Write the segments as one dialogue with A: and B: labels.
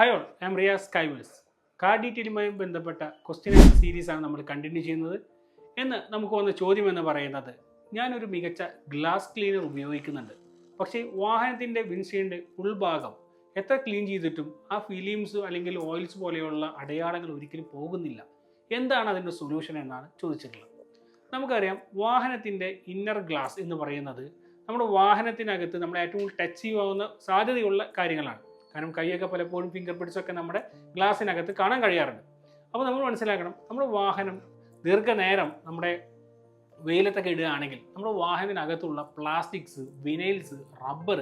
A: Hi am Skyverse Riyas കൈവൽസ് car ഡീറ്റെയിലുമായി ബന്ധപ്പെട്ട ക്വസ്റ്റ്യൻ ആൻസർ സീരീസാണ് നമ്മൾ കണ്ടിന്യൂ ചെയ്യുന്നത്. എന്ന് നമുക്ക് വന്ന ചോദ്യം എന്ന് പറയുന്നത് ഞാനൊരു മികച്ച ഗ്ലാസ് ക്ലീനർ ഉപയോഗിക്കുന്നുണ്ട്. പക്ഷേ വാഹനത്തിന്റെ വിൻസീന്റെ ഉൾഭാഗം എത്ര ക്ലീൻ ചെയ്തിട്ടും ആ ഫിലിംസ് അല്ലെങ്കിൽ ഓയിൽസ് പോലെയുള്ള അടയാളങ്ങൾ ഒരിക്കലും പോകുന്നില്ല. എന്താണ് അതിന്റെ സൊല്യൂഷൻ എന്നാണ് ചോദിച്ചിട്ടുള്ളത്. നമുക്കറിയാം വാഹനത്തിന്റെ ഇന്നർ ഗ്ലാസ് എന്ന് പറയുന്നത് നമ്മുടെ വാഹനത്തിനകത്ത് നമ്മുടെ ഏറ്റവും കൂടുതൽ ടച്ച് ചെയ്യാവുന്ന സാധ്യതയുള്ള കാര്യങ്ങളാണ്. കാരണം കൈയൊക്കെ പലപ്പോഴും ഫിംഗർ പ്രിൻസൊക്കെ നമ്മുടെ ഗ്ലാസ്സിനകത്ത് കാണാൻ കഴിയാറുണ്ട്. അപ്പോൾ നമ്മൾ മനസ്സിലാക്കണം നമ്മുടെ വാഹനം ദീർഘനേരം നമ്മുടെ വെയിലത്തൊക്കെ ഇടുകയാണെങ്കിൽ നമ്മുടെ വാഹനത്തിനകത്തുള്ള പ്ലാസ്റ്റിക്സ് വിനൈൽസ് റബ്ബർ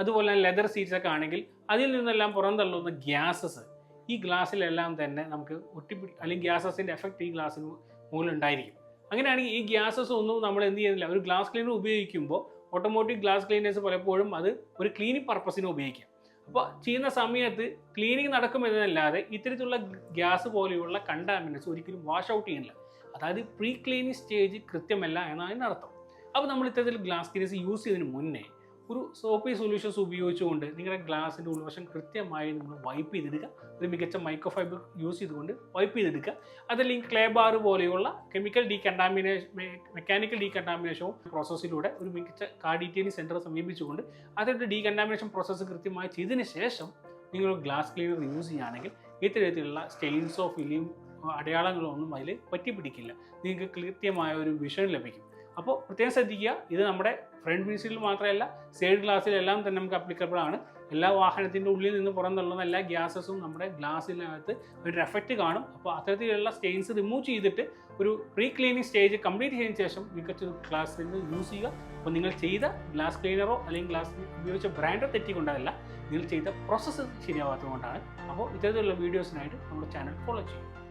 A: അതുപോലെ തന്നെ ലെതർ സീറ്റ്സ് ഒക്കെ ആണെങ്കിൽ അതിൽ നിന്നെല്ലാം പുറന്തള്ളുന്ന ഗ്യാസസ് ഈ ഗ്ലാസ്സിലെല്ലാം തന്നെ നമുക്ക് ഒട്ടിപ്പിടി അല്ലെങ്കിൽ ഗ്യാസസിന്റെ എഫക്റ്റ് ഈ ഗ്ലാസ്സിന് മൂലം ഉണ്ടായിരിക്കും. അങ്ങനെയാണെങ്കിൽ ഈ ഗ്യാസസ് ഒന്നും നമ്മൾ എന്ത് ചെയ്യുന്നില്ല ഒരു ഗ്ലാസ് ക്ലീനർ ഉപയോഗിക്കുമ്പോൾ ഓട്ടോമോട്ടിക് ഗ്ലാസ് ക്ലീനേഴ്സ് പലപ്പോഴും അത് ഒരു ക്ലീനിങ് പർപ്പസിന് ഉപയോഗിക്കാം. അപ്പോൾ ചെയ്യുന്ന സമയത്ത് ക്ലീനിങ് നടക്കുമെന്നല്ലാതെ ഇത്തരത്തിലുള്ള ഗ്യാസ് പോലെയുള്ള കണ്ടാമിനൻസ് ഒരിക്കലും വാഷ് ഔട്ട് ചെയ്യുന്നില്ല. അതായത് പ്രീ ക്ലീനിങ് സ്റ്റേജ് കൃത്യമല്ല എന്നാണ് അർത്ഥം അപ്പോൾ നമ്മൾ ഇത്തരത്തിൽ ഗ്ലാസ് ക്ലീനേഴ്സ് യൂസ് ചെയ്തതിന് മുന്നേ ഒരു സോപ്പി സൊല്യൂഷൻസ് ഉപയോഗിച്ചുകൊണ്ട് നിങ്ങളുടെ ഗ്ലാസിന്റെ ഉൾവശം കൃത്യമായി നിങ്ങൾ വൈപ്പ് ചെയ്തെടുക്കുക. ഒരു മികച്ച മൈക്രോ ഫൈബർ യൂസ് ചെയ്തുകൊണ്ട് വൈപ്പ് ചെയ്തെടുക്കുക. അതല്ലെങ്കിൽ ക്ലേ ബാർ പോലെയുള്ള കെമിക്കൽ ഡീകണ്ടാമിനേഷൻ മെക്കാനിക്കൽ ഡീകണ്ടാമിനേഷനും പ്രോസസ്സിലൂടെ ഒരു മികച്ച കാർ ഡീറ്റെയിലിംഗ് സെന്റർ സമീപിച്ചുകൊണ്ട് അതിന്റെ ഡീകണ്ടാമിനേഷൻ പ്രോസസ്സ് കൃത്യമായി ചെയ്തതിന് ശേഷം നിങ്ങൾ ഗ്ലാസ് ക്ലീനർ യൂസ് ചെയ്യുകയാണെങ്കിൽ ഇത്തരത്തിലുള്ള സ്റ്റെയിൻസോ ഫിലിം അടയാളങ്ങളോ ഒന്നും അതിൽ പറ്റിപ്പിടിക്കില്ല. നിങ്ങൾക്ക് കൃത്യമായ ഒരു വിഷൻ ലഭിക്കും. അപ്പോൾ പ്രത്യേകം ശ്രദ്ധിക്കുക ഇത് നമ്മുടെ ഫ്രണ്ട് വീൽസിൽ മാത്രമല്ല സൈഡ് ഗ്ലാസ്സിലെല്ലാം തന്നെ നമുക്ക് അപ്ലിക്കബിൾ ആണ്. എല്ലാ വാഹനത്തിന്റെ ഉള്ളിൽ നിന്ന് പുറന്തള്ളുന്ന എല്ലാ ഗ്യാസസും നമ്മുടെ ഗ്ലാസ്സിനകത്ത് ഒരു എഫക്റ്റ് കാണും. അപ്പോൾ അത്തരത്തിലുള്ള സ്റ്റെയിൻസ് റിമൂവ് ചെയ്തിട്ട് ഒരു പ്രീ ക്ലീനിങ് സ്റ്റേജ് കംപ്ലീറ്റ് ചെയ്തതിന് ശേഷം മികച്ച ഗ്ലാസ് ക്ലീനർ യൂസ് ചെയ്യുക. അപ്പോൾ നിങ്ങൾ ചെയ്ത ഗ്ലാസ് ക്ലീനറോ അല്ലെങ്കിൽ ഗ്ലാസ് ഉപയോഗിച്ച ബ്രാൻഡോ തെറ്റിക്കൊണ്ടതല്ല നിങ്ങൾ ചെയ്ത പ്രോസസ്സ് ശരിയാവാത്തത് കൊണ്ടാണ് അപ്പോൾ ഇത്തരത്തിലുള്ള വീഡിയോസിനായിട്ട് നമ്മുടെ ചാനൽ ഫോളോ ചെയ്യും